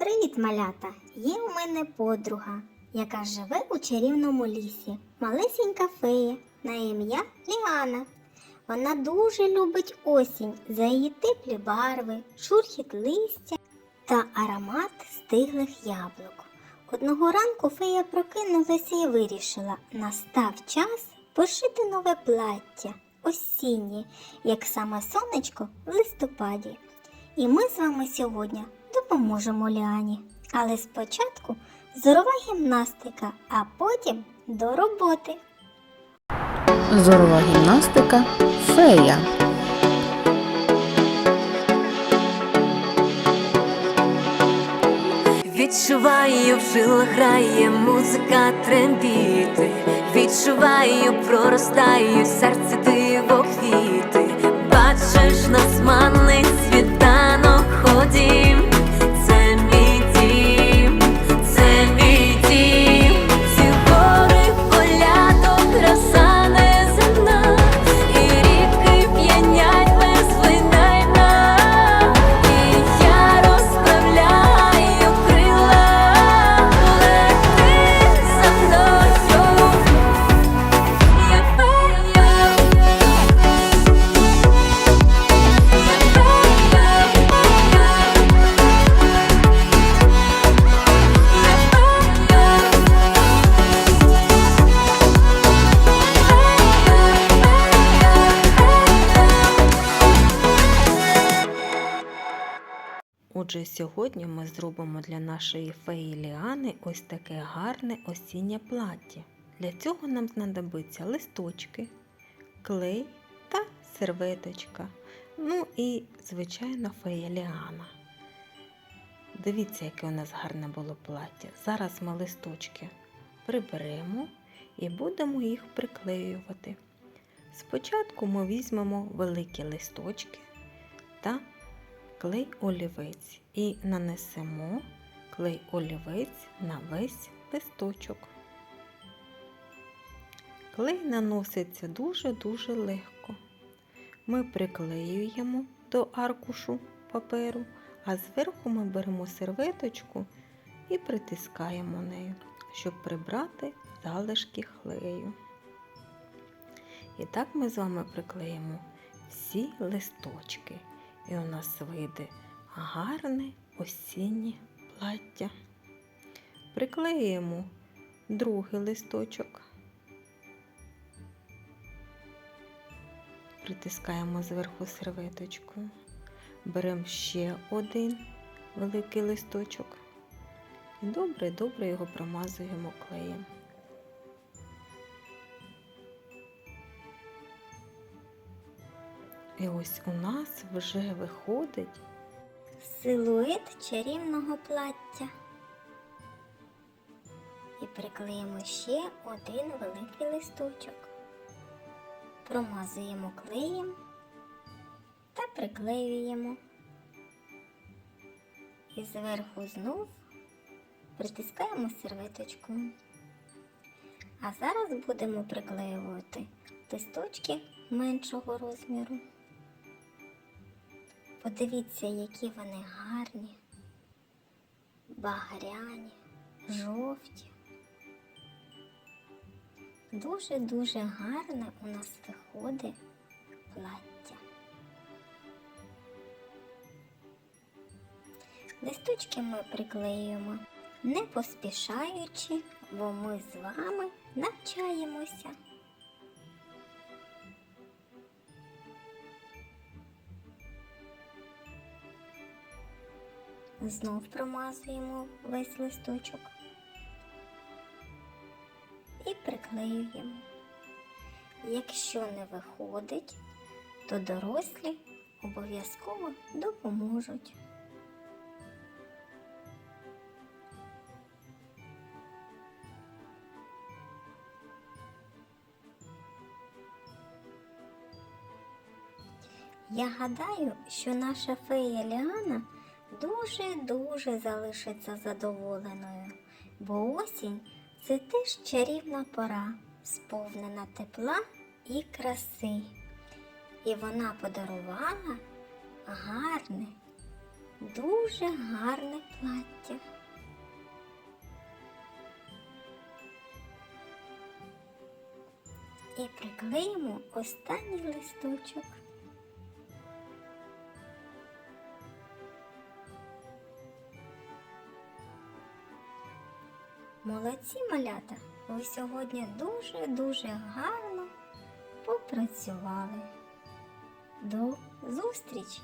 Привіт, малята! Є у мене подруга, яка живе у чарівному лісі. Малесенька фея на ім'я Ліана. Вона дуже любить осінь за її теплі барви, шурхіт листя та аромат стиглих яблук. Одного ранку фея прокинулася і вирішила, настав час пошити нове плаття, осіннє, як саме сонечко в листопаді. І ми з вами сьогодні допоможемо Ліані. Але спочатку зорова гімнастика, а потім до роботи. Зорова гімнастика фея. Відчуваю, в жилах грає музика трембіти. Відчуваю, проростає в серці диво квіти. Бачиш, нас манить Отже, сьогодні ми зробимо для нашої феї Ліани ось таке гарне осіннє плаття. Для цього нам знадобиться листочки, клей та серветочка. Ну і, звичайно, фея Ліана. Дивіться, яке у нас гарне було плаття. Зараз ми листочки приберемо і будемо їх приклеювати. Спочатку ми візьмемо великі листочки та клей олівець і нанесемо клей олівець на весь листочок. Клей наноситься дуже-дуже легко. Ми приклеюємо до аркушу паперу, а зверху ми беремо серветочку і притискаємо нею, щоб прибрати залишки клею. І так ми з вами приклеїмо всі листочки. І у нас вийде гарне осіннє плаття. Приклеїмо другий листочок. Притискаємо зверху серветочку. Беремо ще один великий листочок. І добре-добре його промазуємо клеєм. І ось у нас вже виходить Силует чарівного плаття. І приклеїмо ще один великий листочок. Промазуємо клеєм та приклеюємо. І зверху знов притискаємо серветочкою. А зараз будемо приклеювати листочки меншого розміру. Подивіться, які вони гарні, багряні, жовті. Дуже-дуже гарне у нас виходить плаття. Листочки ми приклеюємо не поспішаючи, бо ми з вами навчаємося. Знов промазуємо весь листочок і приклеюємо. Якщо не виходить, то дорослі обов'язково допоможуть. Я гадаю, що наша фея Ліана дуже-дуже залишиться задоволеною, бо осінь це теж чарівна пора, сповнена тепла і краси. І вона подарувала гарне, дуже гарне плаття. І приклеїмо останній листочок. Молодці малята! Ви сьогодні дуже-дуже гарно попрацювали. До зустрічі!